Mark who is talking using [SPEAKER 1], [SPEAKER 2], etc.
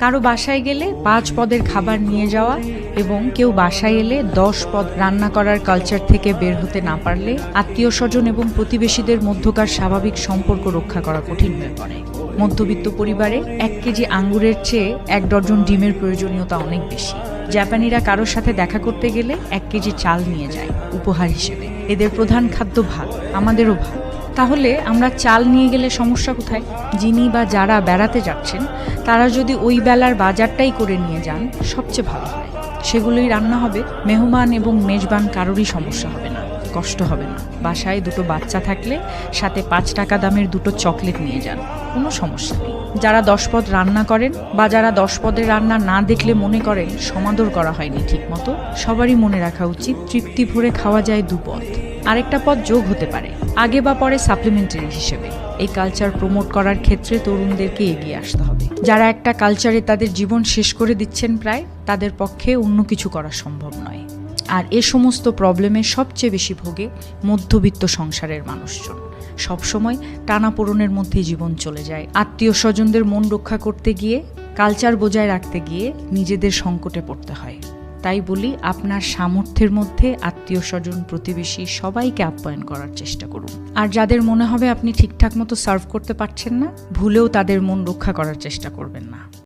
[SPEAKER 1] কারও বাসায় গেলে পাঁচ পদের খাবার নিয়ে যাওয়া এবং কেউ বাসায় এলে দশ পদ রান্না করার কালচার থেকে বের হতে না পারলে আত্মীয় স্বজন এবং প্রতিবেশীদের মধ্যকার স্বাভাবিক সম্পর্ক রক্ষা করা কঠিন হয়ে পড়ে। মধ্যবিত্ত পরিবারে এক কেজি আঙ্গুরের চেয়ে এক ডজন ডিমের প্রয়োজনীয়তা অনেক বেশি। জাপানিরা কারোর সাথে দেখা করতে গেলে এক কেজি চাল নিয়ে যায়, উপহার হিসেবে। এদের প্রধান খাদ্য ভাত, আমাদেরও ভাত। তাহলে আমরা চাল নিয়ে গেলে সমস্যা কোথায়? যিনি বা যারা বেড়াতে যাচ্ছেন, তারা যদি ওই বেলার বাজারটাই করে নিয়ে যান, সবচেয়ে ভালো হয়। সেগুলোই রান্না হবে, মেহমান এবং মেজবান কারোরই সমস্যা হবে কষ্ট হবে না। বাসায় দুটো বাচ্চা থাকলে সাথে পাঁচ টাকা দামের দুটো চকলেট নিয়ে যান। কোনো সমস্যা নেই। যারা দশ পদ রান্না করেন বা যারা দশ পদের রান্না না দেখলে মনে করেন সমাদর করা হয়নি ঠিকমতো, সবারই মনে রাখা উচিত তৃপ্তি ভরে খাওয়া যায় দুপদ আরেকটা পদ যোগ হতে পারে, আগে বা পরে সাপ্লিমেন্টারি হিসেবে। এই কালচার প্রমোট করার ক্ষেত্রে তরুণদেরকে এগিয়ে আসতে হবে। যারা একটা কালচারে তাদের জীবন শেষ করে দিচ্ছেন প্রায়, তাদের পক্ষে অন্য কিছু করা সম্ভব নয়। আর এ সমস্ত প্রবলেমে সবচেয়ে বেশি ভোগে মধ্যবিত্ত সংসারের মানুষজন। সবসময় টানাপোড়নের মধ্যেই জীবন চলে যায়। আত্মীয় স্বজনদের মন রক্ষা করতে গিয়ে, কালচার বজায় রাখতে গিয়ে নিজেদের সংকটে পড়তে হয়। তাই বলি, আপনার সামর্থ্যের মধ্যে আত্মীয় স্বজন প্রতিবেশী সবাইকে আপ্যায়ন করার চেষ্টা করুন। আর যাদের মনে হবে আপনি ঠিকঠাক মতো সার্ভ করতে পারছেন না, ভুলেও তাদের মন রক্ষা করার চেষ্টা করবেন না।